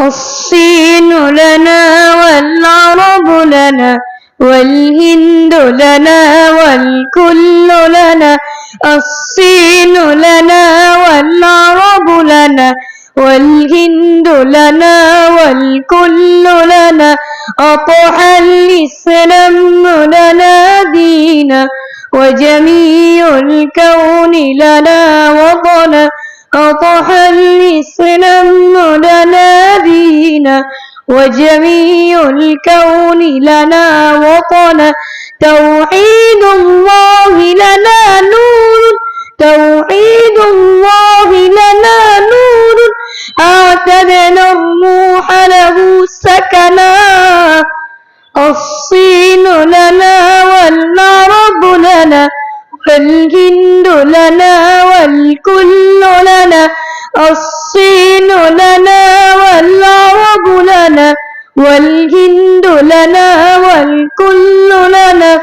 الصين لنا والعرب لنا والهند لنا والكل لنا الصين لنا والعرب لنا والهند لنا والكل لنا أطحى الإسلام لنا دينا وجميع الكون لنا وطنا أطحى الإسلام لنا دينا وجميع الكون لنا وطنا توحيد الله لنا نور توحيد الله لنا نور. أعتدنا الروح له سكنا الصين لنا فالهند لنا والكل لنا الصين لنا والعرب لنا والهند لنا والكل لنا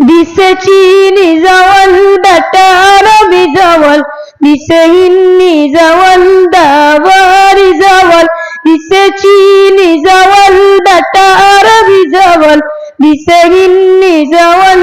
بسجين زوال بتار بزوال بسهن زوال دوار زوال بسجين زوال بتار بزوال بسهن زوال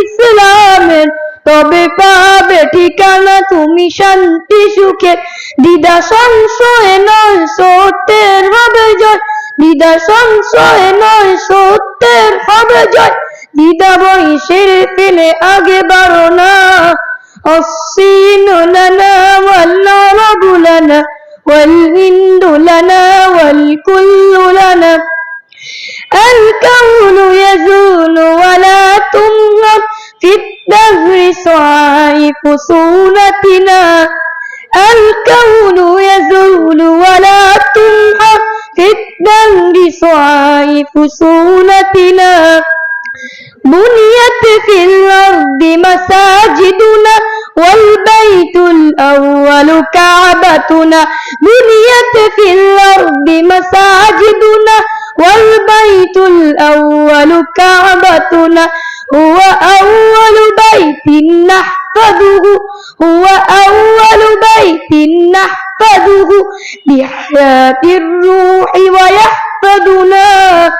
তবে পাবে ঠিকানা? তুমি শান্তি, সুখে। দিদা সংশয় নয়, সত্যের হবে জয়। দিদা সংশয় নয়, সত্যের হবে জয়। দিদা বয়সের ফেলে আগে বারো না। অশ্বিন صعائف صورتنا الكون يزول ولا تمحى. الدهر صعائف صورتنا بنيت في الأرض مساجدنا. والبيت الأول كعبتنا. بنيت في الأرض مساجدنا. والبيت الأول كعبتنا. هو أول بيت نحفظه. هو أول بيت نحفظه. بحياة الروح ويحفظنا.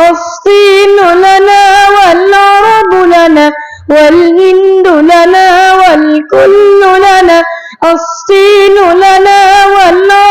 الصين لنا والعرب لنا. والهند لنا والكل لنا. الصين لنا والعرب